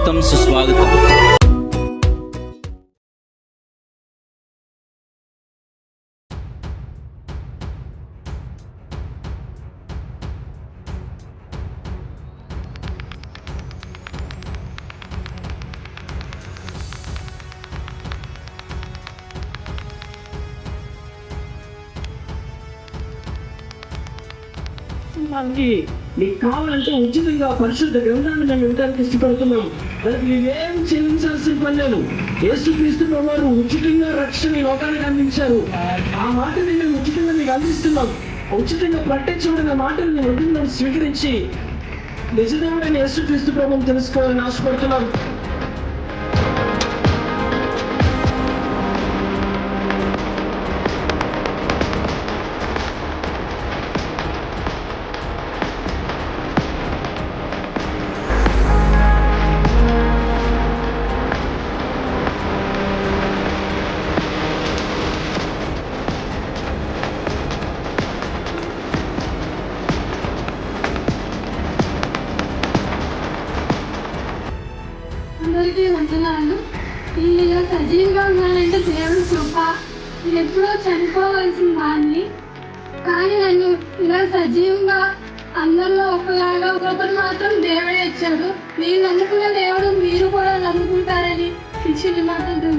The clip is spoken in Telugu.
స్వాగతం సుస్వాగతం మనకి నీకు కావాలంటే ఉచితంగా పరిశుద్ధ గ్రంథాన్ని మేము వినడానికి ఇష్టపడుతున్నాం దానికి నీవేం చెల్లించాల్సిన పని లేదు. యేసు క్రీస్తు వారు ఉచితంగా రక్షణ ఈ లోకానికి అందించారు. ఆ మాటని మేము ఉచితంగా మీకు అందిస్తున్నాం. ఉచితంగా పట్టించబడిన మాటని మేము వృద్ధులను స్వీకరించి నిజదేవుడైన యేసు క్రీస్తు ప్రభుని తెలుసుకోవాలని ఆశపడుతున్నాం. అందరికీ వందనాలు. ఈ ఇలా సజీవంగా ఉన్నానంటే దేవుడి కృప. నేను ఎప్పుడో చనిపోవాల్సిన దాన్ని కానీ నన్ను ఇలా సజీవంగా అందరిలో ఒకలాగా ఒకరు మాత్రం దేవుడే ఇచ్చాడు. నేను నమ్ముకున్న దేవుడు మీరు కూడా నమ్ముకుంటారని ఇచ్చిన మాటలు